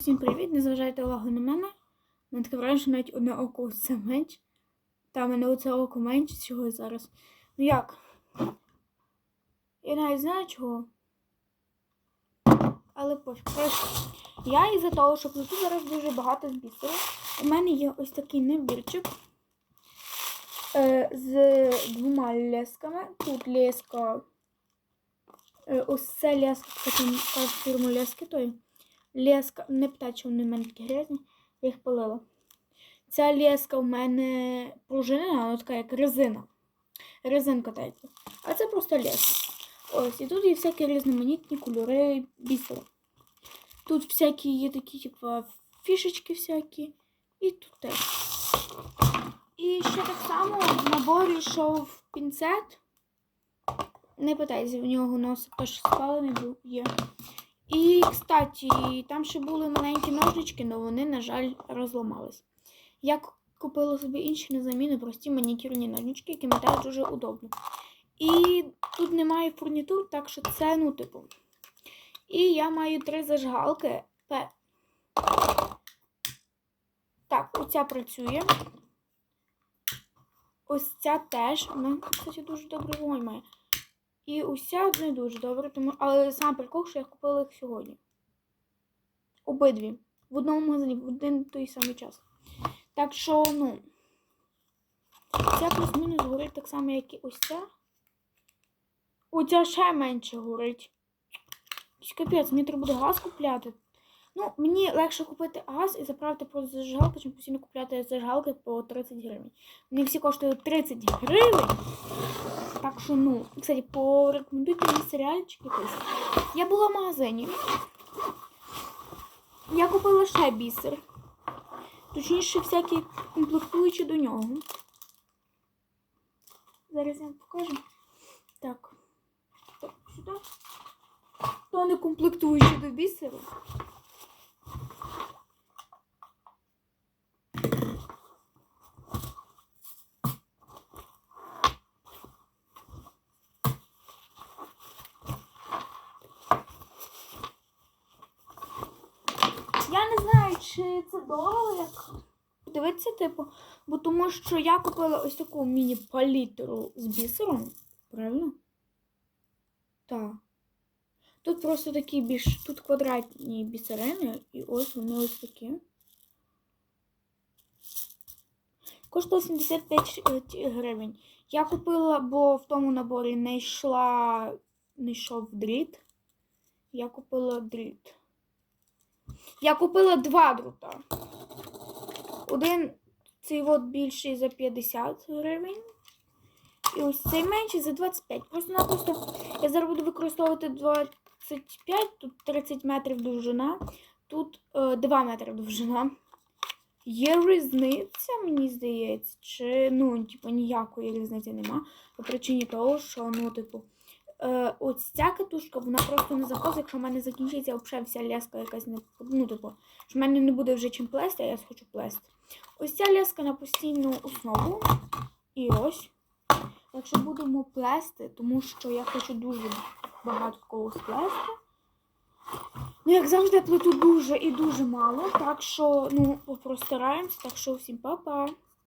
Всім привіт, не зважайте увагу на мене. У мене таке враження, що навіть одне око це менше. Та мене оце око менше чого зараз. Ну як? Я навіть знаю чого. Але пофіг. Я із-за того, що плету зараз дуже багато бісеру. У мене є ось такий набірчик е, з двома лесками. Тут леска. Е, ось це леска, кстати, фірму лески той. Леска, не питай, вони в мене такі грязні, я їх палила. Ця леска у мене пружинена, вона така як резина. Резинка третя. А це просто лес. Ось, і тут є всякі різноманітні кольори бісеру. Тут всякі є такі, типу, фішечки всякі. І тут теж. І ще так само в наборі йшов пінцет. Не питайся, в нього носик теж спалений був є. І, кстати, там ще були маленькі ножнички, але вони, на жаль, розламались. Я купила собі інші на заміну прості манікюрні ножнички, які мені теж дуже удобно. І тут немає фурнітур, так що це, ну, типу. І я маю три зажигалки. Так, оця працює. Ось ця теж. Вона, кстати, дуже добрий вогонь має. І уся не дуже добре, тому... але сам прикол, що я купила їх сьогодні. Обидві. В одному магазині, в один той самий час. Так що, ну. Ця плюс-мінус горить так само, як і ось ця. Оця ще менше горить. Капець, мені треба буде газ купляти. Ну, мені легше купити газ і заправити просто зажигалку, чим постійно купляти зажигалки по 30 гривень. Вони всі коштують 30 гривень. Так що, ну, кстати, порекомендуйте мені серіальчик якийсь. Я була в магазині. Я купила ще бісер. Точніше, всякі комплектуючі до нього. Зараз я вам покажу. Так. Так, сюди. То не комплектуючі до бісеру. Я не знаю, чи це дорого, як дивитися, типу, бо тому що я купила ось таку міні-палітру з бісером. Правильно? Так. Тут просто такі більш тут квадратні бісерини, і ось вони ось такі. Коштує 75 гривень. Я купила, бо в тому наборі не йшла, не йшов дріт. Я купила дріт. Я купила два друта. Один цей от більший за 50 гривень. І ось цей менший за 25. Просто-напросто я зараз буду використовувати 25, тут 30 метрів довжина, тут е, 2 метри довжина. Є різниця, мені здається, чи ну, типу, ніякої різниці нема. По причині того, що, ну, типу, е, ось ця катушка, вона просто не заходить, якщо в мене закінчиться взагалі вся ляска якась не. Ну, типу, що в мене не буде вже чим плести, а я хочу плести. Ось ця ляска на постійну основу. І ось. Якщо будемо плести, тому що я хочу дуже багато такого сплести. Ну, як завжди, плету дуже і дуже мало. Так що, ну, постараємось. Так що всім па-па.